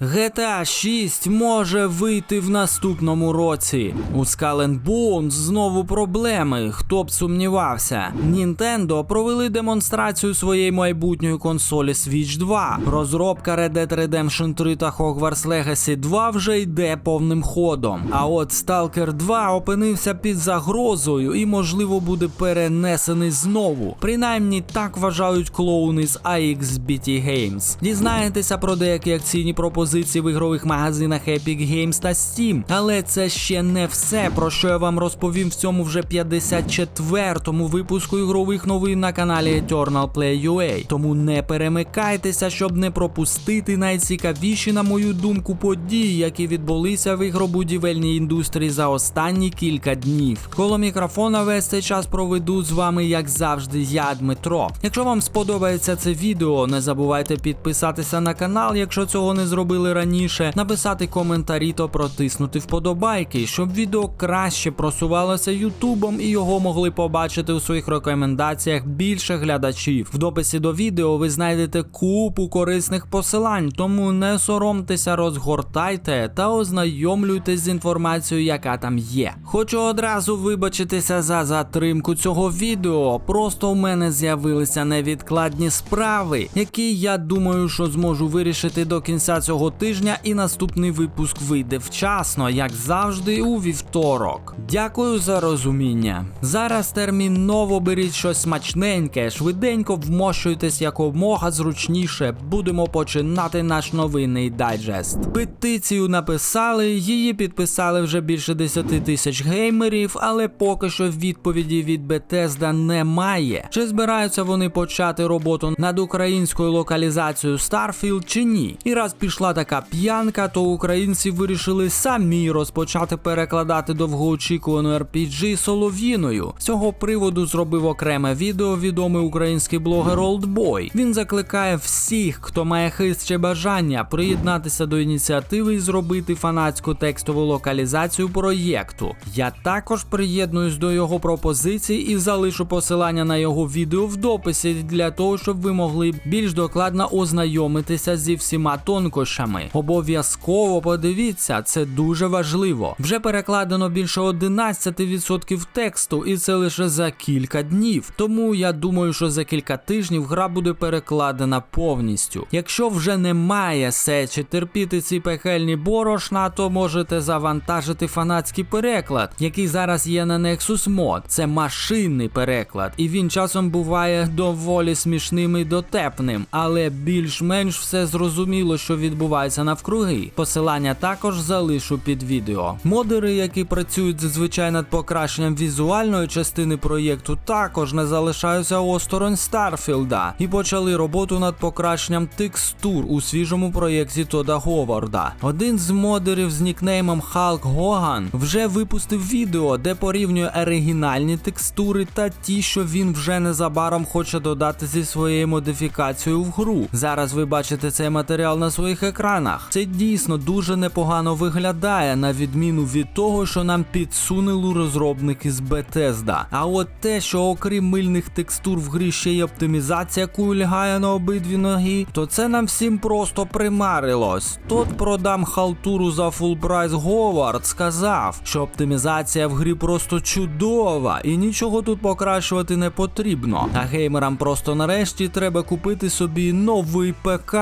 GTA 6 може вийти в наступному році. У Skull Bones знову проблеми. Хто б сумнівався? Nintendo провели демонстрацію своєї майбутньої консолі Switch 2. Розробка Red Dead Redemption 3 та Hogwarts Legacy 2 вже йде повним ходом. А от Stalker 2 опинився під загрозою і, можливо, буде перенесений знову. Принаймні так вважають клоуни з AXBT Games. Дізнаєтеся про деякі акційні пропозиції в ігрових магазинах Epic Games та Steam. Але це ще не все, про що я вам розповім в цьому вже 54-му випуску ігрових новин на каналі Eternal Play UA. Тому не перемикайтеся, щоб не пропустити найцікавіші, на мою думку, події, які відбулися в ігробудівельній індустрії за останні кілька днів. Коло мікрофона весь цей час проведу з вами, як завжди, я Дмитро. Якщо вам сподобається це відео, не забувайте підписатися на канал, якщо цього не зробили раніше, написати коментарі та протиснути вподобайки, щоб відео краще просувалося Ютубом і його могли побачити у своїх рекомендаціях більше глядачів. В дописі до відео ви знайдете купу корисних посилань, тому не соромтеся, розгортайте та ознайомлюйтесь з інформацією, яка там є. Хочу одразу вибачитися за затримку цього відео. Просто в мене з'явилися невідкладні справи, які я думаю, що зможу вирішити до кінця цього тижня, і наступний випуск вийде вчасно, як завжди, у вівторок. Дякую за розуміння. Зараз терміново беріть щось смачненьке, швиденько вмощуйтесь якомога зручніше. Будемо починати наш новинний дайджест. Петицію написали, її підписали вже більше 10 тисяч геймерів, але поки що відповіді від Bethesda немає. Чи збираються вони почати роботу над українською локалізацією Starfield чи ні? І раз пішла така п'янка, то українці вирішили самі розпочати перекладати довгоочікувану RPG солов'їною. З цього приводу зробив окреме відео відомий український блогер Oldboy. Він закликає всіх, хто має хист чи бажання, приєднатися до ініціативи і зробити фанатську текстову локалізацію проєкту. Я також приєднуюсь до його пропозицій і залишу посилання на його відео в дописі для того, щоб ви могли більш докладно ознайомитися зі всіма тонкощами. Обов'язково подивіться, це дуже важливо. Вже перекладено більше 11% тексту, і це лише за кілька днів. Тому я думаю, що за кілька тижнів гра буде перекладена повністю. Якщо вже немає сечі терпіти ці пекельні борошна, то можете завантажити фанатський переклад, який зараз є на Nexus Mod. Це машинний переклад, і він часом буває доволі смішним і дотепним, але більш-менш все зрозуміло, що відбувається навкруги. Посилання також залишу під відео. Модери, які працюють зазвичай над покращенням візуальної частини проєкту, також не залишаються осторонь Старфілда і почали роботу над покращенням текстур у свіжому проєкті Тода Говарда. Один з модерів з нікнеймом Халк Гоган вже випустив відео, де порівнює оригінальні текстури та ті, що він вже незабаром хоче додати зі своєю модифікацією в гру. Зараз ви бачите цей матеріал на своїх екранах. Це дійсно дуже непогано виглядає, на відміну від того, що нам підсунули розробники з Bethesda. А от те, що окрім мильних текстур в грі ще й оптимізація, яку лягає на обидві ноги, то це нам всім просто примарилось. Тот продам халтуру за фул прайс Говард сказав, що оптимізація в грі просто чудова і нічого тут покращувати не потрібно. А геймерам просто нарешті треба купити собі новий ПК.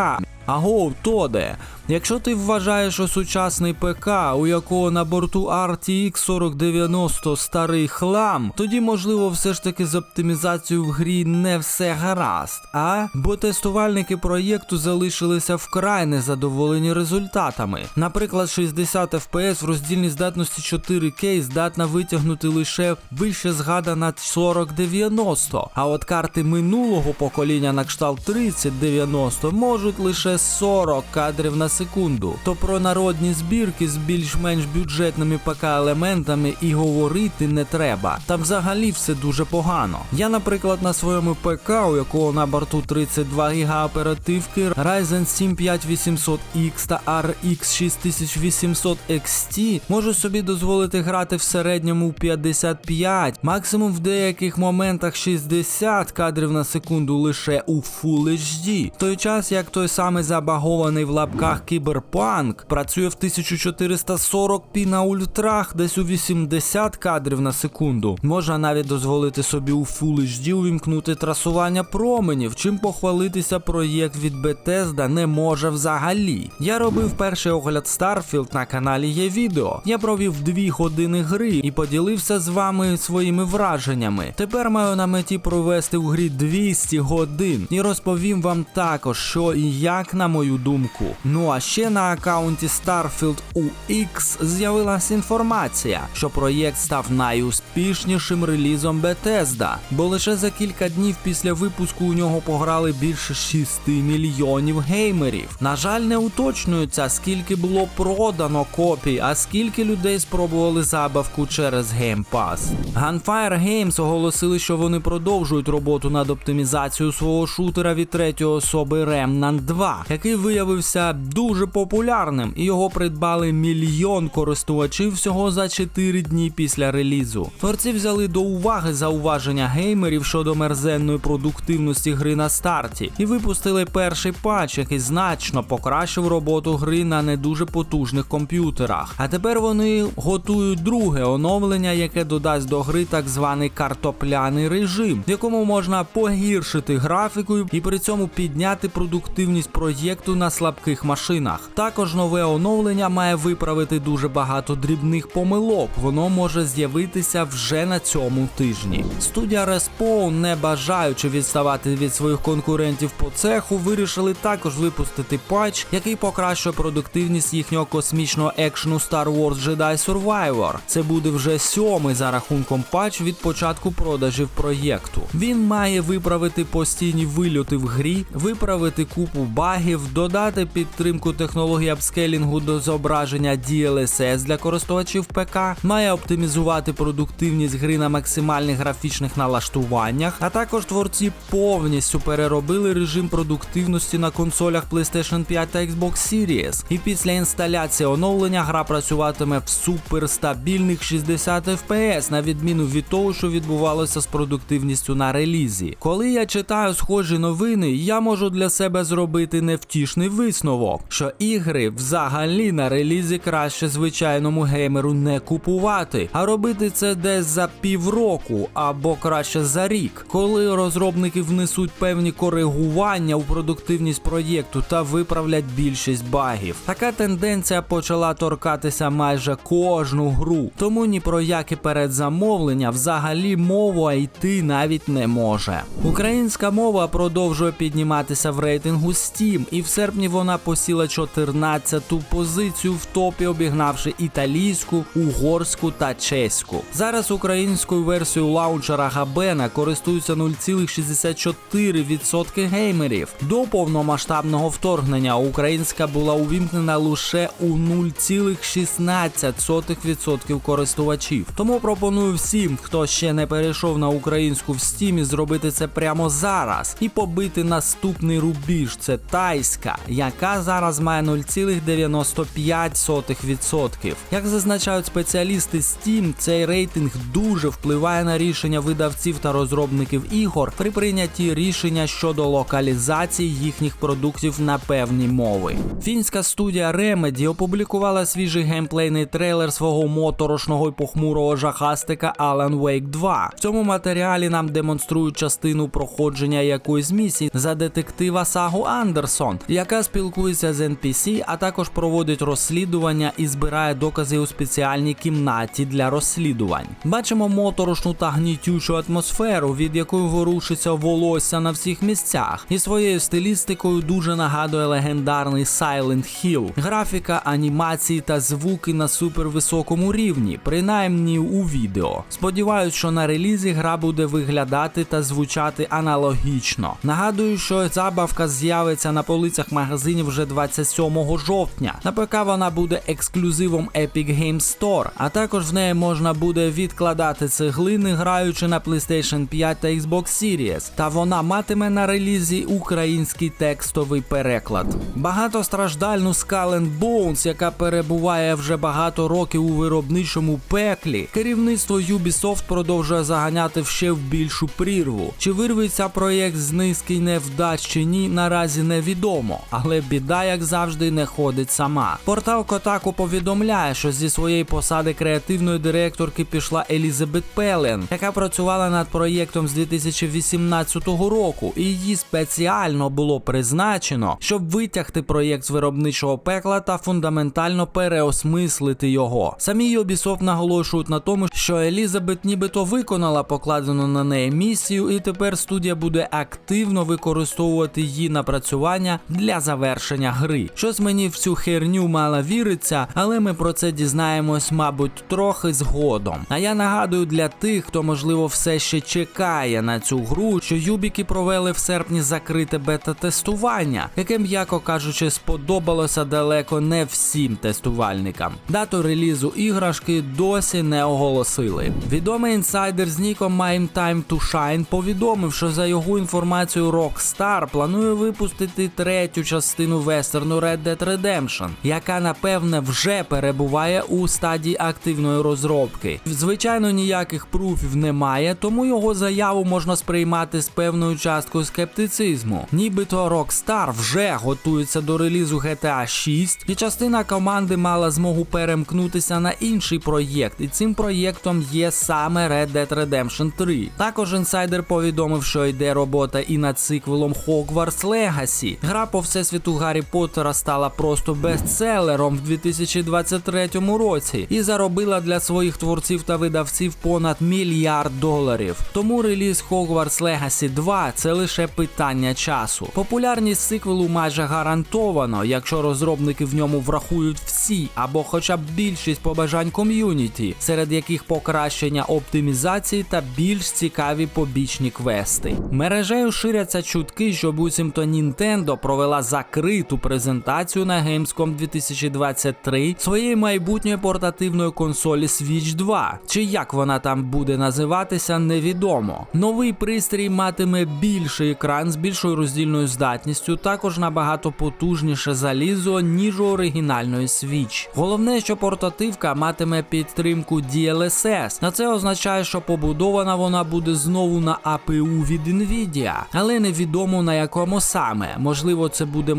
Агов, Тоде, якщо ти вважаєш, що сучасний ПК, у якого на борту RTX 4090 старий хлам, тоді можливо все ж таки з оптимізацією в грі не все гаразд, а? Бо тестувальники проєкту залишилися вкрай незадоволені результатами. Наприклад, 60 FPS в роздільній здатності 4К здатна витягнути лише вище згадана 4090, а от карти минулого покоління на кшталт 3090 можуть лише 40 кадрів на секунду. То про народні збірки з більш-менш бюджетними ПК-елементами і говорити не треба. Там взагалі все дуже погано. Я, наприклад, на своєму ПК, у якого на борту 32 ГБ оперативки, Ryzen 7 5800X та RX 6800 XT, можу собі дозволити грати в середньому 55, максимум в деяких моментах 60 кадрів на секунду лише у Full HD. В той час як той самий забагований в лапках Cyberpunk працює в 1440p на ультрах, десь у 80 кадрів на секунду. Можна навіть дозволити собі у Full HD увімкнути трасування променів, чим похвалитися проєкт від Bethesda не може взагалі. Я робив перший огляд Starfield на каналі є відео. Я провів 2 години гри і поділився з вами своїми враженнями. Тепер маю на меті провести в грі 200 годин і розповім вам також, що і як, на мою думку. Ну а ще на аккаунті Starfield UX з'явилася інформація, що проєкт став найуспішнішим релізом Bethesda, бо лише за кілька днів після випуску у нього пограли більше 6 мільйонів геймерів. На жаль, не уточнюється, скільки було продано копій, а скільки людей спробували забавку через Game Pass. Gunfire Games оголосили, що вони продовжують роботу над оптимізацією свого шутера від третьої особи Remnant 2, який виявився дуже популярним, і його придбали мільйон користувачів всього за 4 дні після релізу. Творці взяли до уваги зауваження геймерів щодо мерзенної продуктивності гри на старті і випустили перший патч, який значно покращив роботу гри на не дуже потужних комп'ютерах. А тепер вони готують друге оновлення, яке додасть до гри так званий картопляний режим, в якому можна погіршити графіку і при цьому підняти продуктивність проєкту на слабких машинах. Також нове оновлення має виправити дуже багато дрібних помилок. Воно може з'явитися вже на цьому тижні. Студія Respawn, не бажаючи відставати від своїх конкурентів по цеху, вирішили також випустити патч, який покращує продуктивність їхнього космічного екшену Star Wars Jedi Survivor. Це буде вже сьомий за рахунком патч від початку продажів проєкту. Він має виправити постійні вильоти в грі, виправити купу багів, додати підтримку технології апскелінгу до зображення DLSS для користувачів ПК, має оптимізувати продуктивність гри на максимальних графічних налаштуваннях, а також творці повністю переробили режим продуктивності на консолях PlayStation 5 та Xbox Series. І після інсталяції оновлення гра працюватиме в суперстабільних 60 FPS, на відміну від того, що відбувалося з продуктивністю на релізі. Коли я читаю схожі новини, я можу для себе зробити невтішний висновок, що ігри взагалі на релізі краще звичайному геймеру не купувати, а робити це десь за півроку або краще за рік, коли розробники внесуть певні коригування у продуктивність проєкту та виправлять більшість багів. Така тенденція почала торкатися майже кожну гру, тому ні про яке передзамовлення взагалі мова йти навіть не може. Українська мова продовжує підніматися в рейтингу Steam, і в серпні вона посіла 14-ту позицію в топі, обігнавши італійську, угорську та чеську. Зараз українською версією лаунчера Габена користуються 0,64% геймерів. До повномасштабного вторгнення українська була увімкнена лише у 0,16% користувачів. Тому пропоную всім, хто ще не перейшов на українську в стімі, зробити це прямо зараз і побити наступний рубіж. Це тайська, яка зараз має 0,95%. Як зазначають спеціалісти Steam, цей рейтинг дуже впливає на рішення видавців та розробників ігор при прийнятті рішення щодо локалізації їхніх продуктів на певні мови. Фінська студія Remedy опублікувала свіжий геймплейний трейлер свого моторошного й похмурого жахастика Alan Wake 2. В цьому матеріалі нам демонструють частину проходження якоїсь місії за детектива Сагу Андерсон, яка спілкується з NPC, а також проводить розслідування і збирає докази у спеціальній кімнаті для розслідувань. Бачимо моторошну та гнітючу атмосферу, від якої ворушиться волосся на всіх місцях, і своєю стилістикою дуже нагадує легендарний Silent Hill. Графіка, анімації та звуки на супервисокому рівні, принаймні у відео. Сподіваюсь, що на релізі гра буде виглядати та звучати аналогічно. Нагадую, що забавка з'явиться на полицях магазинів вже 27 жовтня. На ПК вона буде ексклюзивом Epic Games Store, а також в неї можна буде відкладати цеглини, граючи на PlayStation 5 та Xbox Series. Та вона матиме на релізі український текстовий переклад. Багатостраждальну Skull and Bones, яка перебуває вже багато років у виробничому пеклі, керівництво Ubisoft продовжує заганяти в ще в більшу прірву. Чи вирветься проєкт з низки невдач чи ні, наразі невідомо. Але біда, як завжди, не ходить сама. Портал Котаку повідомляє, що зі своєї посади креативної директорки пішла Елізабет Пелен, яка працювала над проєктом з 2018 року, і її спеціально було призначено, щоб витягти проєкт з виробничого пекла та фундаментально переосмислити його. Самі Ubisoft наголошують на тому, що Елізабет нібито виконала покладену на неї місію, і тепер студія буде активно використовувати її напрацювання для завершення гри. Щось мені в цю херню мало віриться, але ми про це дізнаємось, мабуть, трохи згодом. А я нагадую для тих, хто можливо все ще чекає на цю гру, що Юбіки провели в серпні закрите бета-тестування, яке, м'яко кажучи, сподобалося далеко не всім тестувальникам. Дату релізу іграшки досі не оголосили. Відомий інсайдер з ніком My Time to Shine повідомив, що за його інформацією Rockstar планує випустити третю частину вестерну Red Dead Redemption, яка напевне вже перебуває у стадії активної розробки. Звичайно, ніяких пруфів немає, тому його заяву можна сприймати з певною часткою скептицизму. Нібито Rockstar вже готується до релізу GTA 6, і частина команди мала змогу перемкнутися на інший проєкт, і цим проєктом є саме Red Dead Redemption 3. Також інсайдер повідомив, що йде робота і над циквелом Hogwarts Legacy. Гра по всесвіту Гаррі Поттера стала просто бестселером в 2023 році і заробила для своїх творців та видавців понад мільярд доларів. Тому реліз Hogwarts Legacy 2 це лише питання часу. Популярність циквелу майже гарантовано, якщо розробники в ньому врахують всі або хоча б більшість побажань ком'юніті, серед яких покращення оптимізації та більш цікаві побічні квести. Мережею ширяться чутки, що буцімто Nintendo провела закриту презентацію на Gamescom 2023 своєї майбутньої портативної консолі Switch 2. Чи як вона там буде називатися, невідомо. Новий пристрій матиме більший екран з більшою роздільною здатністю, також набагато потужніше залізо, ніж у оригінальної Switch. Головне, що портативка матиме підтримку DLSS. На це означає, що побудована вона буде знову на APU від Nvidia, але невідомо на якому саме. Можливо, це буде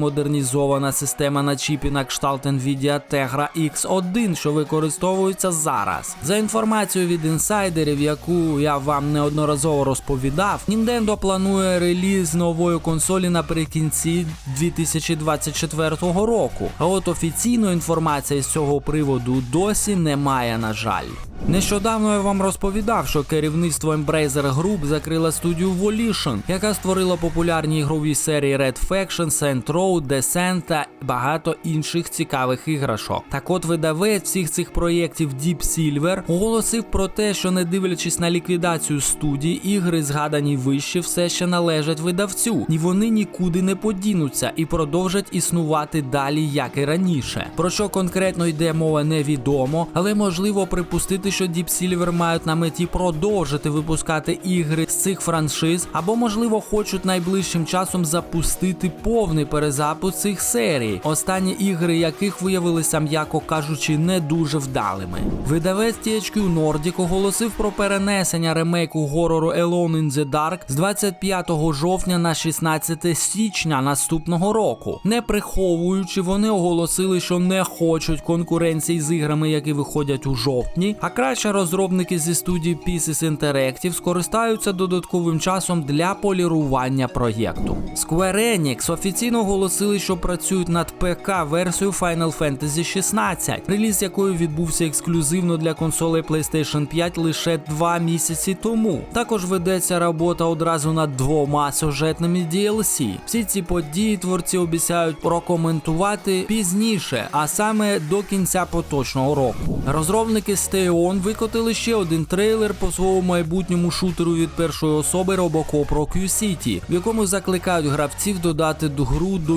модернізована система на чіпі на кшталт Nvidia Tegra X1, що використовується зараз. За інформацією від інсайдерів, яку я вам неодноразово розповідав, Nintendo планує реліз нової консолі наприкінці 2024 року. А от офіційної інформації з цього приводу досі немає, на жаль. Нещодавно я вам розповідав, що керівництво Embracer Group закрило студію Volition, яка створила популярні ігрові серії Red Faction, Saint Row, Descent та багато інших цікавих іграшок. Так от видавець всіх цих проєктів Deep Silver оголосив про те, що не дивлячись на ліквідацію студій, ігри, згадані вище, все ще належать видавцю, і вони нікуди не подінуться і продовжать існувати далі, як і раніше. Про що конкретно йде мова, невідомо, але можливо припустити, що Deep Silver мають на меті продовжити випускати ігри з цих франшиз, або можливо хочуть найближчим часом запустити повний перезапуск цих серій, останні ігри яких виявилися, м'яко кажучи, не дуже вдалими. Видавець THQ Nordic оголосив про перенесення ремейку горору Alone in the Dark з 25 жовтня на 16 січня наступного року. Не приховуючи, вони оголосили, що не хочуть конкуренції з іграми, які виходять у жовтні. А краще розробники зі студії Pieces Interactive скористаються додатковим часом для полірування проєкту. Square Enix офіційно оголосили, що працюють над ПК версією Final Fantasy 16, реліз якої відбувся ексклюзивно для консолей PlayStation 5 лише два місяці тому. Також ведеться робота одразу над двома сюжетними DLC. Всі ці події творці обіцяють прокоментувати пізніше, а саме до кінця поточного року. Розробники Stay викотили ще один трейлер по своєму майбутньому шутеру від першої особи Robocop Rock City, в якому закликають гравців додати до гру до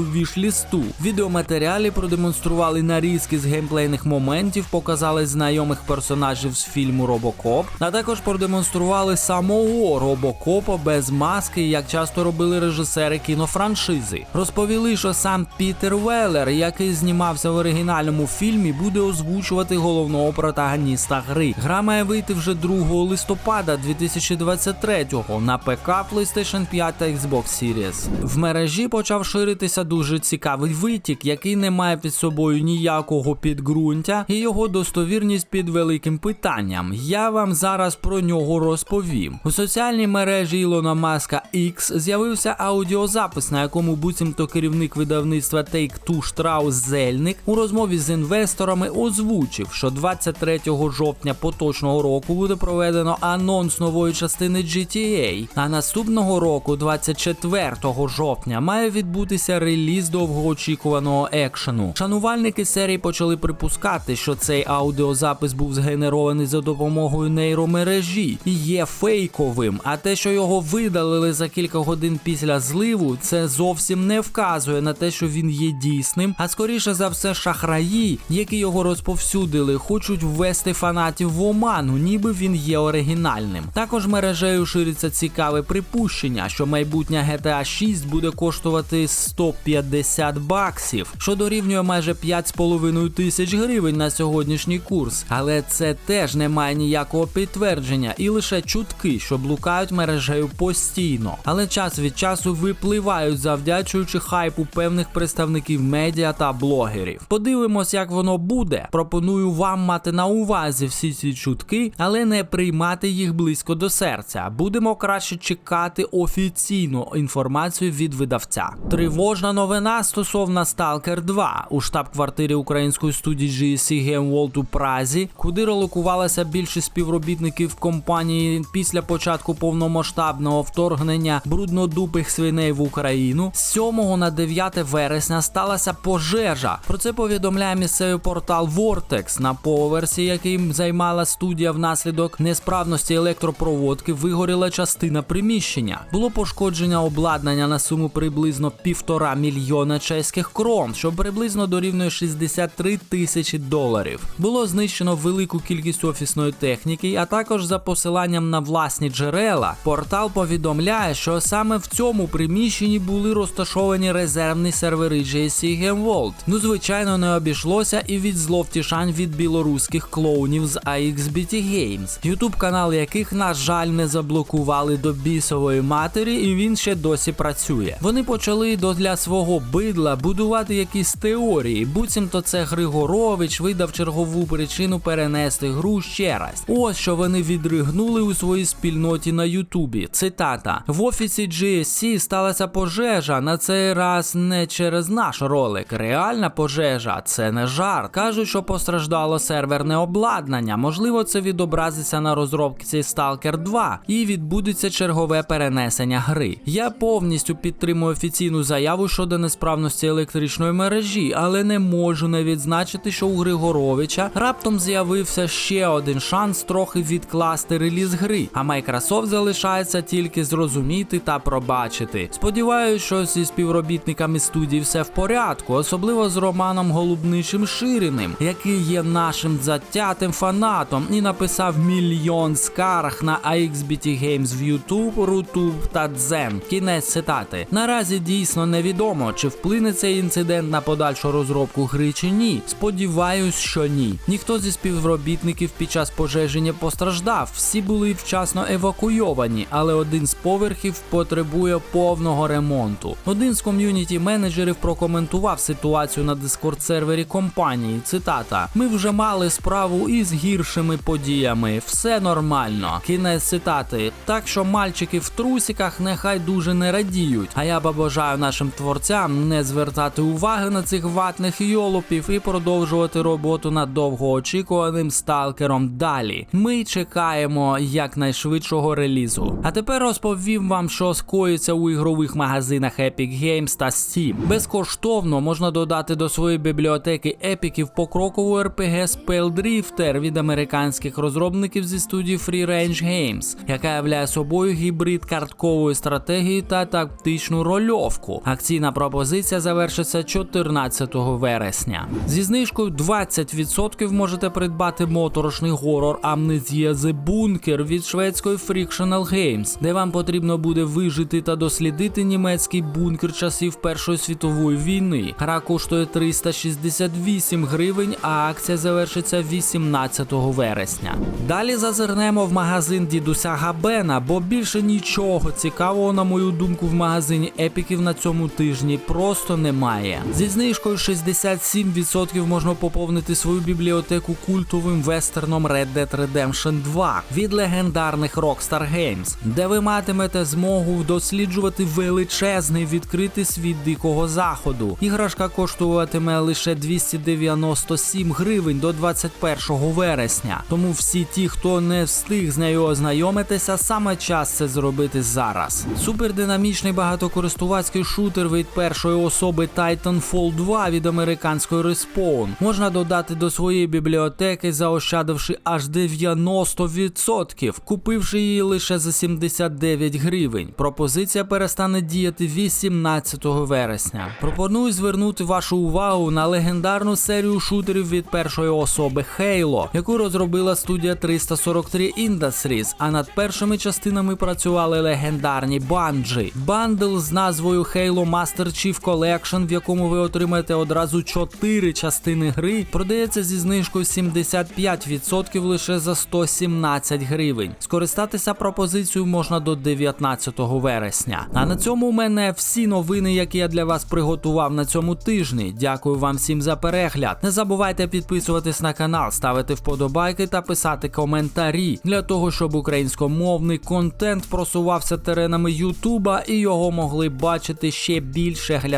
В відеоматеріалі продемонстрували нарізки з геймплейних моментів, показали знайомих персонажів з фільму Robocop, а також продемонстрували самого Робокопа без маски, як часто робили режисери кінофраншизи. Розповіли, що сам Пітер Веллер, який знімався в оригінальному фільмі, буде озвучувати головного протагоніста гри. Гра має вийти вже 2 листопада 2023 на ПК, PlayStation 5 та Xbox Series. В мережі почав ширитися дуже цікавий витік, який не має під собою ніякого підґрунтя, і його достовірність під великим питанням. Я вам зараз про нього розповім. У соціальній мережі Ілона Маска X з'явився аудіозапис, на якому буцімто керівник видавництва Take-Two Штраус Зельник у розмові з інвесторами озвучив, що 23 жовтня поточного року буде проведено анонс нової частини GTA, а наступного року, 24 жовтня, має відбутися реліз довгоочікуваного екшену. Шанувальники серії почали припускати, що цей аудіозапис був згенерований за допомогою нейромережі і є фейковим. А те, що його видалили за кілька годин після зливу, це зовсім не вказує на те, що він є дійсним. А скоріше за все, шахраї, які його розповсюдили, хочуть ввести фанатів в оману, ніби він є оригінальним. Також мережею шириться цікаве припущення, що майбутня GTA 6 буде коштувати 150 баксів, що дорівнює майже 5,5 тисяч гривень на сьогоднішній курс. Але це теж не має ніякого підтвердження і лише чутки, що блукають мережею постійно. Але час від часу випливають, завдячуючи хайпу певних представників медіа та блогерів. Подивимось, як воно буде. Пропоную вам мати на увазі всі ці чутки, але не приймати їх близько до серця. Будемо краще чекати офіційну інформацію від видавця. Тривожна новина стосовно Stalker 2 у штаб-квартирі української студії GSC Game World у Празі, куди релокувалася більшість співробітників компанії після початку повномасштабного вторгнення бруднодупих свиней в Україну. З 7 на 9 вересня сталася пожежа. Про це повідомляє місцевий портал Vortex, на поверсі, яким займала студія внаслідок несправності електропроводки, вигоріла частина приміщення. Було пошкодження обладнання на суму приблизно півтора мільйона чеських крон, що приблизно дорівнює 63 тисячі доларів. Було знищено велику кількість офісної техніки, а також за посиланням на власні джерела. Портал повідомляє, що саме в цьому приміщенні були розташовані резервні сервери GSC Game. Ну, звичайно, не обійшлося і від зловтішань від білоруських клоунів з AXBT Games, ютуб канал яких, на жаль, не заблокували до бісової матері, і він ще досі працює. Вони почали для свого бидла будувати якісь теорії, буцімто це Григорович видав чергову причину перенести гру ще раз. Ось що вони відригнули у своїй спільноті на Ютубі. Цитата: в офісі GSC сталася пожежа. На цей раз не через наш ролик. Реальна пожежа, це не жарт. Кажуть, що постраждало серверне обладнання. Можливо, це відобразиться на розробці Stalker 2 і відбудеться чергове перенесення гри. Я повністю підтримую офіційну заяву щодо несправності електричної мережі, але не можу не відзначити, що у Григоровича раптом з'явився ще один шанс трохи відкласти реліз гри. А Microsoft залишається тільки зрозуміти та пробачити. Сподіваюсь, що зі співробітниками студії все в порядку, особливо з Романом Голубничим Шириним, який є нашим затятим фанатом і написав мільйон скарг на AXBT Games в YouTube, Rutube та Дзен. Кінець цитати. Наразі дійсно невідомо, чи вплине цей інцидент на подальшу розробку гри чи ні. Сподіваюсь, що ні. Ніхто зі співробітників під час пожежі не постраждав. Всі були вчасно евакуйовані, але один з поверхів потребує повного ремонту. Один з ком'юніті менеджерів прокоментував ситуацію на дискорд сервері компанії. Цитата: Ми вже мали справу із гіршими подіями. Все нормально. Кінець цитати. Так що мальчики в трусіках нехай дуже не радіють. А я побажаю нашим творцям не звертати уваги на цих ватних йолопів і продовжувати роботу над довгоочікуваним сталкером далі. Ми чекаємо якнайшвидшого релізу. А тепер розповім вам, що скоїться у ігрових магазинах Epic Games та Steam. Безкоштовно можна додати до своєї бібліотеки епіків покрокову RPG Spell Drifter від американських розробників зі студії Free Range Games, яка являє собою гібрид карткової стратегії та тактичну рольовку. Акційна пропозиція завершиться 14 вересня. Зі знижкою 20% можете придбати моторошний горор Amnesia The Bunker від шведської Frictional Games, де вам потрібно буде вижити та дослідити німецький бункер часів Першої світової війни. Гра коштує 368 гривень, а акція завершиться 18 вересня. Далі зазирнемо в магазин дідуся Габена, бо більше нічого цікавого, на мою думку, в магазині епіків на цьому тижні просто немає. Зі знижкою 67% можна поповнити свою бібліотеку культовим вестерном Red Dead Redemption 2 від легендарних Rockstar Games, де ви матимете змогу досліджувати величезний відкритий світ дикого заходу. Іграшка коштуватиме лише 297 гривень до 21 вересня. Тому всі ті, хто не встиг з нею ознайомитися, саме час це зробити зараз. Супердинамічний багатокористувацький шутер від першої особи Titanfall 2 від американської Respawn можна додати до своєї бібліотеки, заощадивши аж 90%, купивши її лише за 79 гривень. Пропозиція перестане діяти 18 вересня. Пропоную звернути вашу увагу на легендарну серію шутерів від першої особи Halo, яку розробила студія 343 Industries, а над першими частинами працювали легендарні Bungie. Бандл з назвою Halo Master Chief Collection, в якому ви отримаєте одразу 4 частини гри, продається зі знижкою 75% лише за 117 гривень. Скористатися пропозицією можна до 19 вересня. А на цьому у мене всі новини, які я для вас приготував на цьому тижні. Дякую вам всім за перегляд. Не забувайте підписуватись на канал, ставити вподобайки та писати коментарі для того, щоб українськомовний контент просувався теренами Ютуба і його могли бачити ще більше глядачів.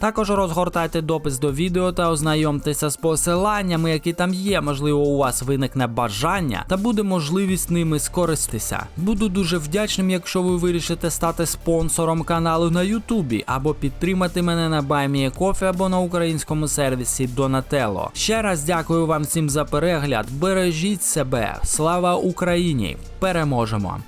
Також розгортайте допис до відео та ознайомтеся з посиланнями, які там є. Можливо, у вас виникне бажання та буде можливість ними скористатися. Буду дуже вдячним, якщо ви вирішите стати спонсором каналу на Ютубі або підтримати мене на BuyMeACoffee або на українському сервісі Donatello. Ще раз дякую вам всім за перегляд. Бережіть себе. Слава Україні! Переможемо!